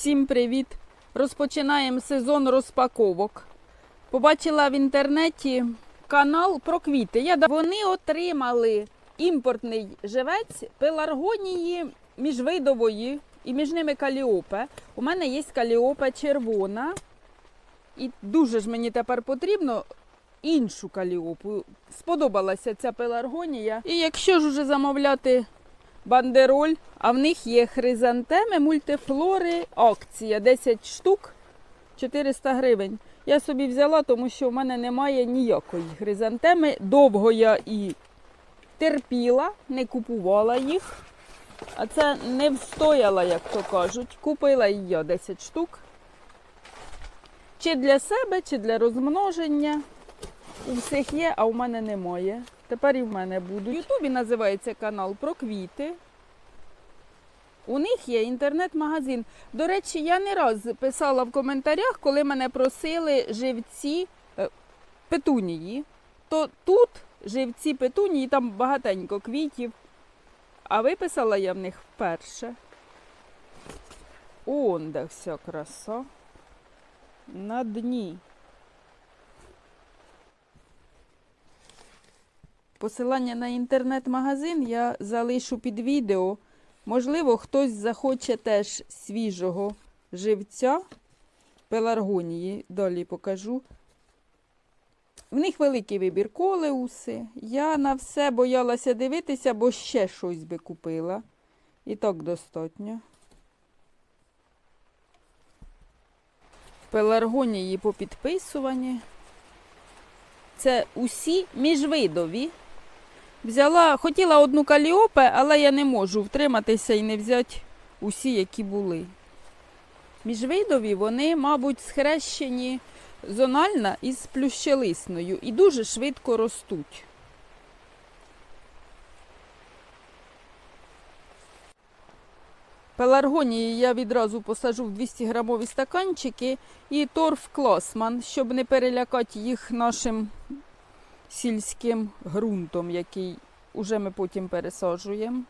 Всім привіт! Розпочинаємо сезон розпаковок. Побачила в інтернеті канал про квіти. Вони отримали імпортний живець пеларгонії міжвидової і між ними каліопе. У мене є каліопе червона. І дуже ж мені тепер потрібно іншу каліопу. Сподобалася ця пеларгонія. І якщо ж уже замовляти бандероль, а в них є хризантеми, мультифлори, акція 10 штук 400 гривень. Я собі взяла, тому що в мене немає ніякої хризантеми. Довго я і терпіла, не купувала їх. А це не встояла, як то кажуть. Купила я 10 штук. Чи для себе, чи для розмноження. У всіх є, а у мене немає. Тепер і в мене будуть. В Ютубі називається канал про квіти. У них є інтернет-магазин. До речі, я не раз писала в коментарях, коли мене просили живці е, петунії. То тут живці петунії, там багатенько квітів. А виписала я в них вперше. Он де вся краса. На дні. Посилання на інтернет-магазин я залишу під відео. Можливо, хтось захоче теж свіжого живця пеларгонії. Далі покажу. В них великий вибір колеуси. Я на все боялася дивитися, бо ще щось би купила. І так достатньо. Пеларгонії по підписуванні. Це усі міжвидові. Взяла, хотіла одну каліопе, але я не можу втриматися і не взяти усі, які були. Міжвидові вони, мабуть, схрещені зональна із плющелисною і дуже швидко ростуть. Пеларгонії я відразу посажу в 200 грамові стаканчики і торф класман, щоб не перелякати їх нашим сільським ґрунтом, який уже ми потім пересаджуємо.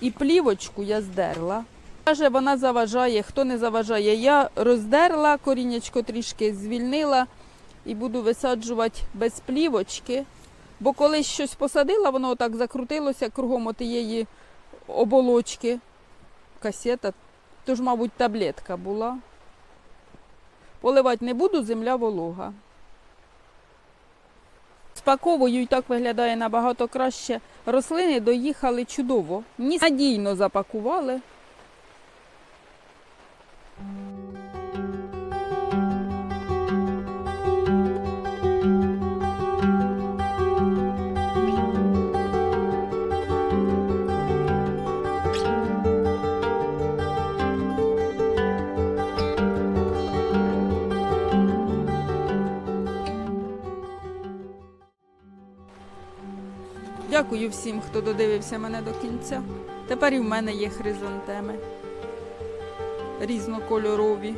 І плівочку я здерла. Каже, вона заважає, хто не заважає. Я роздерла, корінечко трішки звільнила і буду висаджувати без плівочки. Бо коли щось посадила, воно отак закрутилося кругом отієї оболочки. Касета, то ж, мабуть, таблетка була. Поливати не буду, земля волога. Спаковую і так виглядає набагато краще. Рослини доїхали чудово. Ні надійно запакували. Дякую всім, хто додивився мене до кінця. Тепер і в мене є хризантеми різнокольорові.